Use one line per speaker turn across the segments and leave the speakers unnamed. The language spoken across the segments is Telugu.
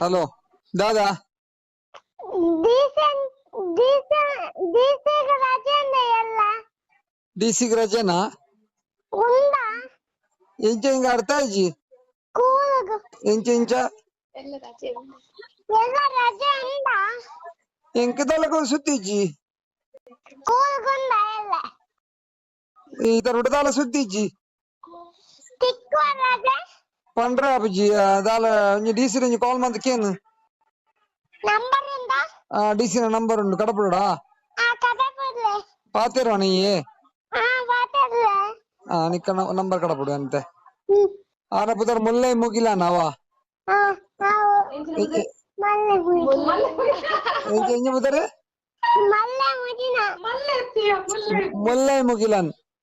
హలో దాదా డీసీకి రచనా ఇంచెంగా అర్థా జీ ఇంచెంచ ఇంక తలకు సుత్తిచ్చి ఇతరుడు తల సుత్తిచ్చి ಪಂಡ್ರೆ ಅಪ್ಪಾಜಿ ದಾಲ ಒಂಜಿ ಡಿಸಿ ಒಂಜಿ ಕಾಲ್ ಮಂತ್ ಕೇನು
ನಂಬರ್ ಇಂದ ಆ
ಡಿಸಿ ನ ನಂಬರ್ ಉಂಡು ಕಡಪಡಾ
ಆ ಕಡಪಡ್ಲೆ
ಪಾತಿರೋ ನೀ
ಆ ಪಾತಿರ್ಲ
ಆ ನಿಕ್ಕ ನಂಬರ್ ಕಡಪಡು ಅಂತೆ ಆರ ಪುದರ್ ಮುಲ್ಲೆ ಮುಗಿಲ ನಾವ
ಆ ಮಲ್ಲೆ ಮುಗಿಲ
ಎಂಜೆ ಎಂಜೆ ಪುದರ್
ಮಲ್ಲೆ ಮುಗಿಲ
ಮಲ್ಲೆ ಮುಗಿಲನ್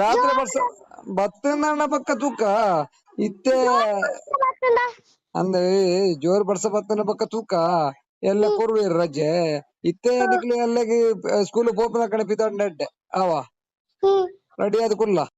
ರಾತ್ರಿ ಬರ್ಸ ಬತ್ತಂದ ಅಣ್ಣ ಪಕ್ಕ ತೂಕ ಇತ್ತೆ ಅಂದ್ರೆ ಜೋರ್ ಬರ್ಸ ಬತ್ತನ ಪಕ್ಕ ತೂಕ ಎಲ್ಲ ಕೊರ್ವಿ ರಜೆ ಇತ್ತೆ ಅದಕ್ಕೆ ಅಲ್ಲಿಗೆ ಸ್ಕೂಲ್ ಪೋಪನ ಕಡೆ ಪಿತಾಡ್ ಅಡ್ಡೆ ಅವ ರೆಡಿ ಆದ್ ಕುಲ್ಲ